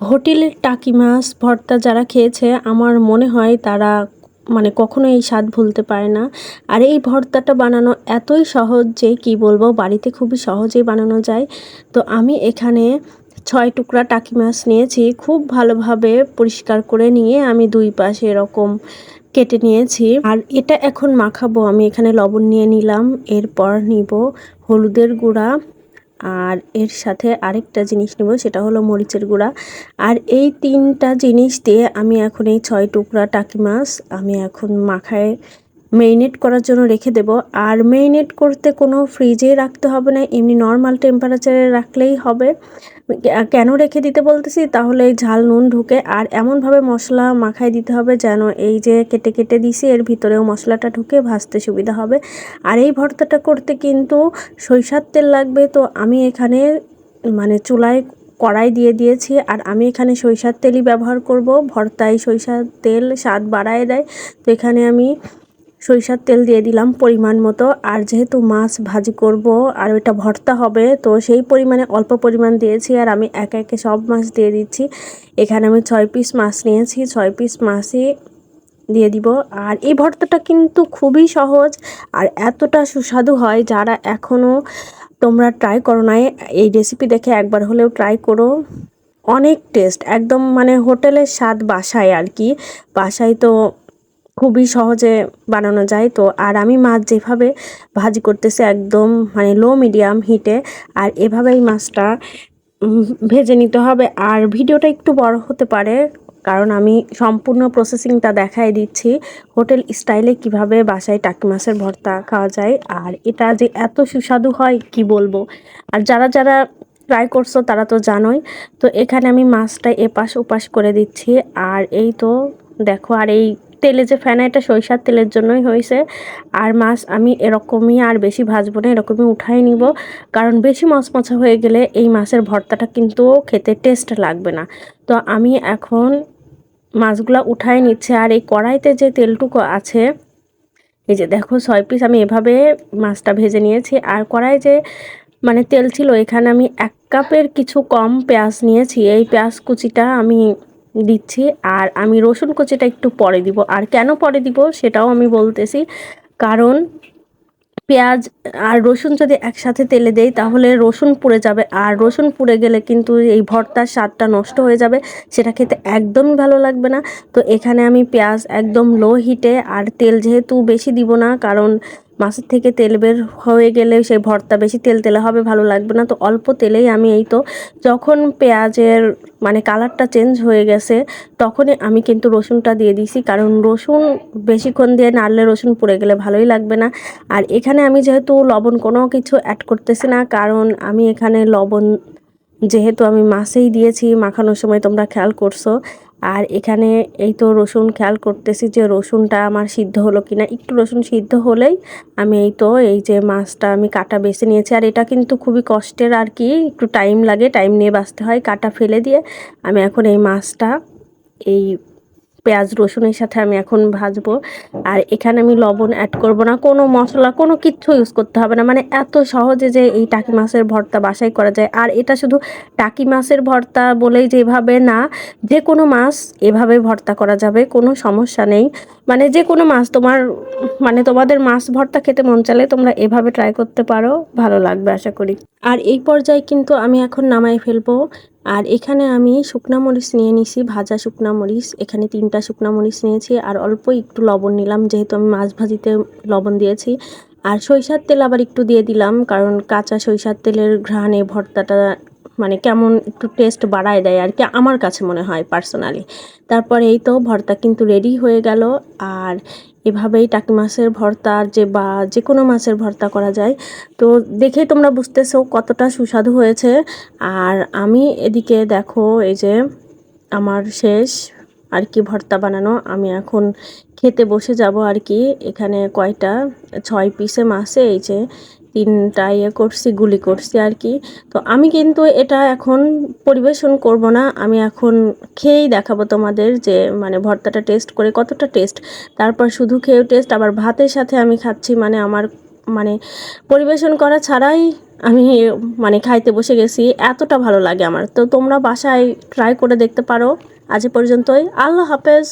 হোটেলের টাকি মাছ, ভর্তা যারা খেয়েছে, আমার মনে হয় তারা মানে কখনো এই স্বাদ ভুলতে পারে না। আর এই ভর্তাটা বানানো এতই সহজ যে কি বলব, বাড়িতে খুবই সহজেই বানানো যায়। তো আমি এখানে ছয় টুকরা টাকি মাছ নিয়েছি, খুব ভালোভাবে পরিষ্কার করে নিয়ে আমি দুই পাশে এরকম কেটে নিয়েছি। আর এটা এখন মাখাবো, আমি এখানে লবণ নিয়ে নিলাম, এরপর নিব হলুদের গুঁড়া আর এর সাথে আরেকটা জিনিস নেব, সেটা হলো মরিচের গুঁড়া। আর এই তিনটা জিনিস দিয়ে আমি এখন এই ছয় টুকরা টাকি মাছ আমি এখন মাখায় মেরিনেট করার জন্য রেখে দেব। আর মেরিনেট করতে কোনো ফ্রিজে রাখতে হবে না, এমনি নর্মাল টেম্পারেচারে রাখলেই হবে। কেন রেখে দিতে বলতেছি? তাহলে এই ঝাল নুন ঢুকে আর এমনভাবে মশলা মাখায় দিতে হবে যেন এই যে কেটে কেটে দিছি, এর ভিতরেও মশলাটা ঢুকে ভাজতে সুবিধা হবে। আর এই ভর্তাটা করতে কিন্তু সরিষার তেল লাগবে, তো আমি এখানে মানে চুলায় কড়াই দিয়ে দিয়েছি আর আমি এখানে সরিষার তেলই ব্যবহার করব। ভর্তায় সরিষার তেল স্বাদ বাড়ায় দেয়, তো এখানে আমি সরিষার তেল দিয়ে দিলাম পরিমাণ মতো। আর যেহেতু মাছ ভাজি করব আর এটা ভর্তা হবে, তো সেই পরিমাণে অল্প পরিমাণ দিয়েছি আর আমি একে একে সব মাছ দিয়ে দিচ্ছি। এখানে আমি ছয় পিস মাছ নিয়েছি, ছয় পিস মাছই দিয়ে দিব। আর এই ভর্তাটা কিন্তু খুবই সহজ আর এতটা সুস্বাদু হয় যারা এখনও তোমরা ট্রাই করো নাই। এই রেসিপি দেখে একবার হলেও ট্রাই করো। অনেক টেস্ট একদম মানে হোটেলের স্বাদ বাসায় আর কি। বাসায় তো খুবই সহজে বানানো যায়। তো আর আমি মাছ যেভাবে ভাজি করতেছি একদম মানে লো মিডিয়াম হিটে আর এভাবেই মাছটা ভেজে নিতে হবে। আর ভিডিওটা একটু বড় হতে পারে, কারণ আমি সম্পূর্ণ প্রসেসিংটা দেখাই দিচ্ছি, হোটেল স্টাইলে কীভাবে বাসায় টাকি মাছের ভর্তা খাওয়া যায়, আর এটা যে এত সুস্বাদু হয়, কি বলব? আর যারা যারা ট্রাই করছ, তারা তো জানোই। তো এখানে আমি মাছটা এপাশ ওপাশ করে দিচ্ছি, আর এই তো দেখো, আর এই তেলে যে ফেনা, এটা সরিষার তেলের জন্যই হয়েছে। আর মাছ আমি এরকমই আর বেশি ভাজবো না, এরকমই উঠাই নিব। কারণ বেশি মচমচা হয়ে গেলে এই মাছের ভর্তাটা কিন্তু খেতে টেস্ট লাগবে না। তো আমি এখন মাছগুলো উঠাই নিচ্ছে, আর এই কড়াইতে যে তেলটুকু আছে, এই যে দেখো ছয় পিস আমি এভাবে মাছটা ভেজে নিয়েছি। আর কড়াই যে মানে তেল ছিল, এখানে আমি এক কাপের কিছু কম পেঁয়াজ নিয়েছি। এই পেঁয়াজ কুচিটা আমি দিচ্ছি আর আমি রসুন কুচিটা একটু পরে দিব। আর কেন পরে দিব সেটাও আমি বলতেছি। কারণ পেঁয়াজ আর রসুন যদি একসাথে তেলে দেই তাহলে রসুন পুড়ে যাবে। আর রসুন পুড়ে গেলে কিন্তু এই ভর্তার স্বাদটা নষ্ট হয়ে যাবে। সেটা খেতে একদমই ভালো লাগবে না। তো এখানে আমি পেঁয়াজ একদম লো হিটে আর তেল যেহেতু বেশি দিব না, কারণ মাছের থেকে তেল বের হয়ে গেলে সেই ভর্তা বেশি তেল তেলে হবে, ভালো লাগবে না। তো অল্প তেলেই আমি এই তো, যখন পেঁয়াজের মানে কালারটা চেঞ্জ হয়ে গেছে, তখনই আমি কিন্তু রসুনটা দিয়ে দিছি কারণ রসুন বেশিক্ষণ দিয়ে নাড়লে রসুন পড়ে গেলে ভালোই লাগবে না। আর এখানে আমি যেহেতু লবণ কোনো কিছু অ্যাড করতেছি না, কারণ আমি এখানে লবণ যেহেতু আমি মাছেই দিয়েছি, মাখানোর সময় তোমরা খেয়াল করছ। আর এখানে এই তো রসুন খেয়াল করতেছি যে রসুনটা আমার সিদ্ধ হলো কিনা। একটু রসুন সিদ্ধ হলেই আমি এই তো এই যে মাছটা আমি কাটা বেছে নিয়েছি। আর এটা কিন্তু খুবই কষ্টের আর কি, একটু টাইম লাগে টাইম নিয়ে বাঁচতে হয় কাটা ফেলে দিয়ে। আমি এখন এই মাছটা এই পেঁয়াজ রসুনের সাথে আমি এখন ভাজবো। আর এখানে আমি লবণ অ্যাড করব না। কোনো মশলা, কোনো কিচ্ছু ইউজ করতে হবে না। মানে এত সহজে যে এই টাকি মাছের ভর্তা বাসাই করা যায়। আর এটা শুধু টাকি মাছের ভর্তা বলেই যেভাবে না, যে কোনো মাছ এভাবে ভর্তা করা যাবে, কোনো সমস্যা নেই। মানে যে কোনো মাছ তোমার মানে তোমাদের মাছ ভর্তা খেতে মন চালে তোমরা এভাবে ট্রাই করতে পারো, ভালো লাগবে আশা করি। আর এই পর্যায়ে কিন্তু আমি এখন নামাই ফেলব। আর এখানে আমি শুকনা মরিচ নিয়ে নিছি, ভাজা শুকনা মরিচ। এখানে তিনটা শুকনা মরিচ নিয়েছি, আর অল্প একটু লবণ নিলাম, যেহেতু আমি মাছ ভাজিতে লবণ দিয়েছি। আর সরিষার তেল আবার একটু দিয়ে দিলাম, কারণ কাঁচা সরিষার তেলের ঘ্রাণে ভর্তাটা মানে কেমন একটু টেস্ট বাড়ায় দেয় আর কি, আমার কাছে মনে হয় পার্সোনালি তারপরে এই তো ভর্তা কিন্তু রেডি হয়ে গেল, আর এভাবেই টাকি মাছের ভর্তা যে বা যে কোনো মাছের ভর্তা করা যায়। তো দেখেই তোমরা বুঝতেছো কতটা সুস্বাদু হয়েছে। আর আমি এদিকে দেখো এই যে আমার শেষ আর কি ভর্তা বানানো, আমি এখন খেতে বসে যাব আর কি। এখানে কয়টা? ছয় পিসে মাছে এই যে তিনটা ইয়ে করছি, গুলি করছি আর কি। তো আমি কিন্তু এটা এখন পরিবেশন করব না। আমি এখন খেয়েই দেখাবো তোমাদের যে মানে ভর্তাটা টেস্ট করে কতটা টেস্ট তারপর শুধু খেয়েও টেস্ট আবার ভাতের সাথে আমি খাচ্ছি মানে আমার মানে পরিবেশন করা ছাড়াই আমি মানে খাইতে বসে গেছি। এতটা ভালো লাগে আমার। তো তোমরা বাসায় ট্রাই করে দেখতে পারো। আজ পর্যন্তই। আল্লাহ হাফেজ।